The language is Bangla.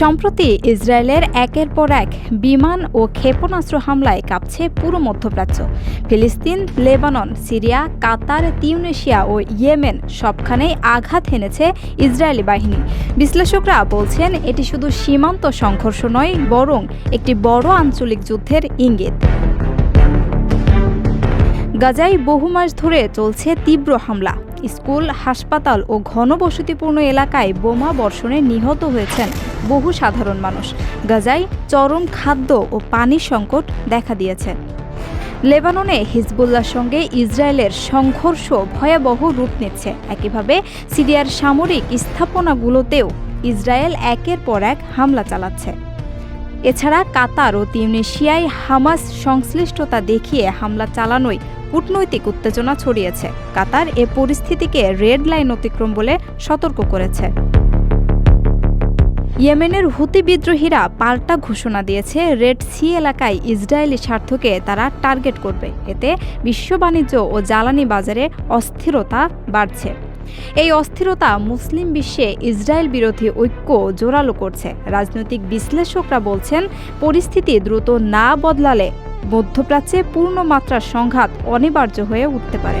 সম্প্রতি ইসরায়েলের একের পর এক বিমান ও ক্ষেপণাস্ত্র হামলায় কাঁপছে পুরো মধ্যপ্রাচ্য। ফিলিস্তিন, লেবানন, সিরিয়া, কাতার, তিউনেশিয়া ও ইয়েমেন সবখানেই আঘাত হেনেছে ইসরায়েলি বাহিনী। বিশ্লেষকরা বলছেন, এটি শুধু সীমান্ত সংঘর্ষ নয়, বরং একটি বড় আঞ্চলিক যুদ্ধের ইঙ্গিত। গাজায় বহু মাস ধরে চলছে তীব্র হামলা। স্কুল, হাসপাতাল ও ঘনবসতিপূর্ণ এলাকায় বোমা বর্ষণে নিহত হয়েছেন বহু সাধারণ মানুষ। গাজায় চরম খাদ্য ও পানির সংকট দেখা দিয়েছে। লেবাননে হিজবুল্লার সঙ্গে ইসরায়েলের সংঘর্ষ ভয়াবহ রূপ নিচ্ছে। একইভাবে সিরিয়ার সামরিক স্থাপনাগুলোতেও ইসরায়েল একের পর এক হামলা চালাচ্ছে। এছাড়া কাতার ও তিউনেশিয়ায় হামাস সংশ্লিষ্টতা দেখিয়ে হামলা চালানোয় কূটনৈতিক উত্তেজনা ছড়িয়েছে। কাতার এ পরিস্থিতিকে রেড লাইন অতিক্রম বলে সতর্ক করেছে। ইয়েমেনের হুতি বিদ্রোহীরা পাল্টা ঘোষণা দিয়েছে, রেড সি এলাকায় ইসরায়েলি স্বার্থকে তারা টার্গেট করবে। এতে বিশ্ব বাণিজ্য ও জ্বালানি বাজারে অস্থিরতা বাড়ছে। এই অস্থিরতা মুসলিম বিশ্বে ইসরায়েল বিরোধী ঐক্য জোরালো করছে। রাজনৈতিক বিশ্লেষকরা বলছেন, পরিস্থিতি দ্রুত না বদলালে মধ্যপ্রাচ্যে পূর্ণ মাত্রার সংঘাত অনিবার্য হয়ে উঠতে পারে।